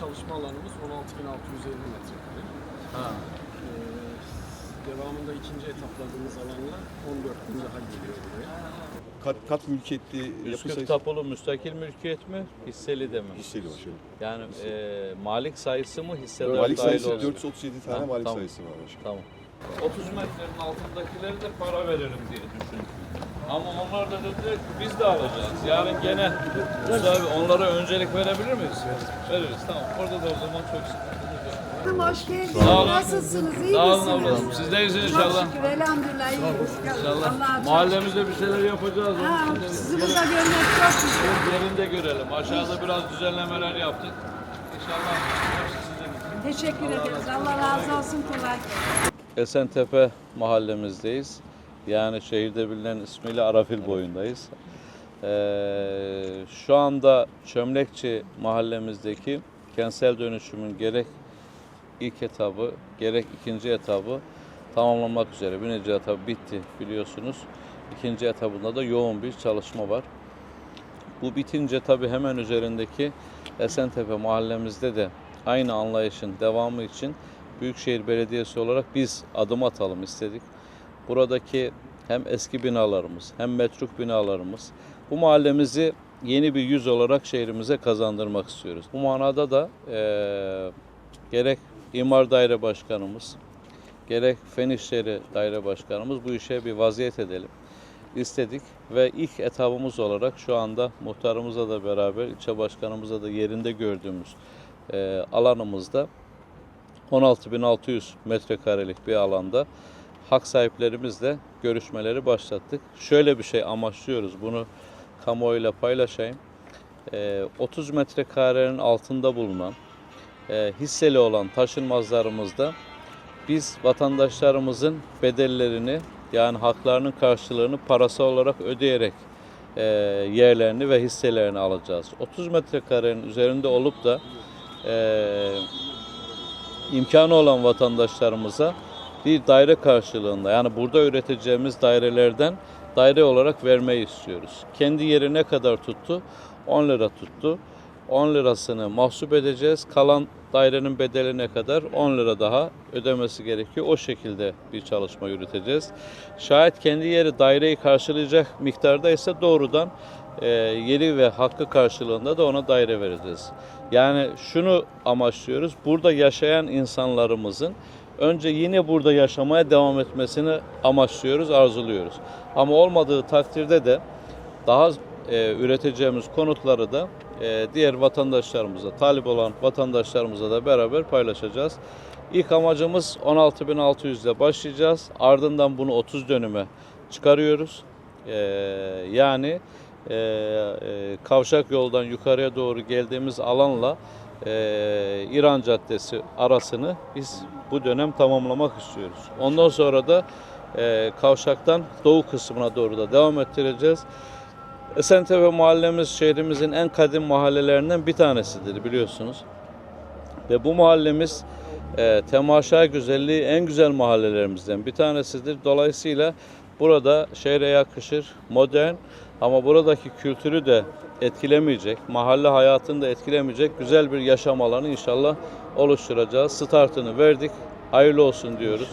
çalışma alanımız 16.650 metrekare. Ha. Ee, devamında ikinci etapladığımız alanla 14 bin daha geliyor buraya. Kat, kat mülkiyetli yapı sayısı Tapulu müstakil mülkiyet mi, hisseli de mi? hisseli başkanım. Yani e, malik sayısı mı, hissedar Malik dahil sayısı olsun? 437 tane Ha, malik tamam. sayısı var başkanım. Tamam. 30 metrenin altındakileri de para verelim diye düşündüm. Ama onlar da dediler ki biz de alacağız. Yarın gene Musa abi onlara öncelik verebilir miyiz? Veririz tamam. Orada da o zaman çok sıkıntı yok. Hoş geldiniz. Sağ olun. Nasılsınız? İyi Sağ olun misiniz? ablacığım. Siz de iyisiniz Çok inşallah. şükür elhamdülillah iyiyiz. İnşallah. Çok Mahallemizde bir şeyler yapacağız. Ha, Onun için de sizi burada görmek çok güzel. yerinde görelim. Aşağıda biraz düzenlemeler yaptık. İnşallah hepsi sizin. Teşekkür ederiz. Allah razı olsun. Kolay gelsin. Esentepe mahallemizdeyiz. Yani şehirde bilinen ismiyle Arafil boyundayız. Ee, şu anda Çömlekçi mahallemizdeki kentsel dönüşümün gerek ilk etabı gerek ikinci etabı tamamlanmak üzere. Birinci etabı bitti biliyorsunuz. İkinci etabında da yoğun bir çalışma var. Bu bitince tabii hemen üzerindeki Esentepe mahallemizde de aynı anlayışın devamı için Büyükşehir Belediyesi olarak biz adım atalım istedik. Buradaki hem eski binalarımız hem metruk binalarımız bu mahallemizi yeni bir yüz olarak şehrimize kazandırmak istiyoruz. Bu manada da eee, gerek İmar Daire Başkanımız, gerek Fen İşleri Daire Başkanımız bu işe bir vaziyet edelim istedik ve ilk etabımız olarak şu anda muhtarımızla da beraber ilçe başkanımızla da yerinde gördüğümüz eee, alanımızda 16.600 metrekarelik bir alanda hak sahiplerimizle görüşmeleri başlattık. Şöyle bir şey amaçlıyoruz bunu kamuoyuyla paylaşayım. Ee, 30 metrekarenin altında bulunan e, hisseli olan taşınmazlarımızda biz vatandaşlarımızın bedellerini yani haklarının karşılığını parasal olarak ödeyerek e, yerlerini ve hisselerini alacağız. 30 metrekarenin üzerinde olup da e, imkanı olan vatandaşlarımıza bir daire karşılığında yani burada üreteceğimiz dairelerden daire olarak vermeyi istiyoruz. Kendi yeri ne kadar tuttu? 10 lira tuttu. 10 lirasını mahsup edeceğiz. Kalan dairenin bedeli ne kadar? 10 lira daha ödemesi gerekiyor. O şekilde bir çalışma yürüteceğiz. Şayet kendi yeri daireyi karşılayacak miktarda ise doğrudan e, yeri ve hakkı karşılığında da ona daire vereceğiz. Yani şunu amaçlıyoruz. Burada yaşayan insanlarımızın önce yine burada yaşamaya devam etmesini amaçlıyoruz, arzuluyoruz. Ama olmadığı takdirde de daha e, üreteceğimiz konutları da e, diğer vatandaşlarımıza, talip olan vatandaşlarımıza da beraber paylaşacağız. İlk amacımız 16.600 ile başlayacağız. Ardından bunu 30 dönüme çıkarıyoruz. E, yani e, e, Kavşak yoldan yukarıya doğru geldiğimiz alanla e, İran Caddesi arasını biz bu dönem tamamlamak istiyoruz. Ondan sonra da e, Kavşak'tan doğu kısmına doğru da devam ettireceğiz. Esentepe mahallemiz şehrimizin en kadim mahallelerinden bir tanesidir biliyorsunuz. Ve bu mahallemiz e, temaşa güzelliği en güzel mahallelerimizden bir tanesidir. Dolayısıyla burada şehre yakışır, modern ama buradaki kültürü de etkilemeyecek, mahalle hayatını da etkilemeyecek güzel bir yaşam alanı inşallah oluşturacağız. Startını verdik. Hayırlı olsun diyoruz.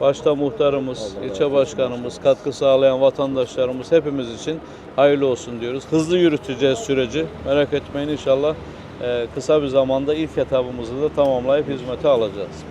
Başta muhtarımız, ilçe başkanımız, katkı sağlayan vatandaşlarımız hepimiz için hayırlı olsun diyoruz. Hızlı yürüteceğiz süreci. Merak etmeyin inşallah e, kısa bir zamanda ilk etabımızı da tamamlayıp hizmete alacağız.